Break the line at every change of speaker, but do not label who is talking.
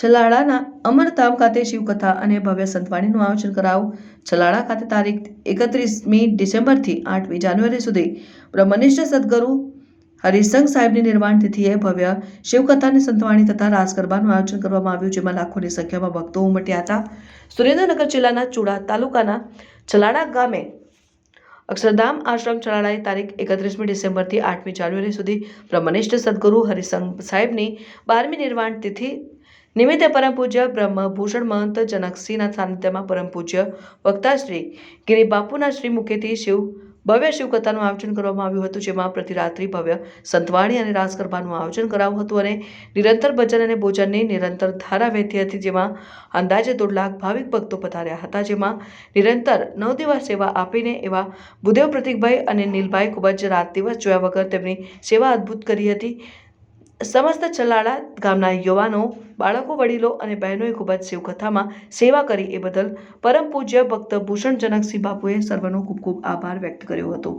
છલાડાના અમરધામ ખાતે શિવકથા અને ભવ્ય સંતવાણીનું આયોજન કરાવું છલાડા ખાતે તારીખ એકત્રીસમી ડિસેમ્બરથી આઠમી જાન્યુઆરી સુધી બ્રહ્મનિષ્ઠ સદગુરુ હરિસંઘ સાહેબની નિર્વાણ તિથિએ ભવ્ય શિવકથાની સંતવાણી તથા રાસ ગરબાનું આયોજન કરવામાં આવ્યું, જેમાં લાખોની સંખ્યામાં ભક્તો ઉમટ્યા હતા સુરેન્દ્રનગર જિલ્લાના ચુડા તાલુકાના છલાડા ગામે અક્ષરધામ આશ્રમ છલાડાએ તારીખ એકત્રીસમી ડિસેમ્બરથી આઠમી જાન્યુઆરી સુધી બ્રહ્મનિષ્ઠ સદગુરુ હરિસંઘ સાહેબની બારમી નિર્વાણ તિથિ નિમિત્તે પરમ પૂજ્ય બ્રહ્મભૂષણ મહંત જનકસિંહના સાનિધ્યમાં પરમ પૂજ્ય વક્તાશ્રી ગિરિબાપુના શ્રી મુખેથી શિવ ભવ્ય શિવકથાનું આયોજન કરવામાં આવ્યું હતું, જેમાં પ્રતિરાત્રિ ભવ્ય સંતવાણી અને રાસ ગરબાનું આયોજન કરાયું હતું અને નિરંતર ભજન અને ભોજનની નિરંતર ધારા વહેતી હતી, જેમાં અંદાજે દોઢ લાખ ભાવિક ભક્તો પધાર્યા હતા, જેમાં નિરંતર નવ દિવસ સેવા આપીને એવા બુદેવ પ્રતિકભાઈ અને નીલભાઈ ખૂબ જ રાત દિવસ જોયા વગર તેમની સેવા અદ્ભુત કરી હતી. સમસ્ત ચલાળા ગામના યુવાનો, બાળકો, વડીલો અને બહેનોએ ખૂબ જ શિવકથામાં સેવા કરી એ બદલ પરમ પૂજ્ય ભક્ત ભૂષણ જનકસિંહ બાપુએ સર્વનો ખૂબ ખૂબ આભાર વ્યક્ત કર્યો હતો.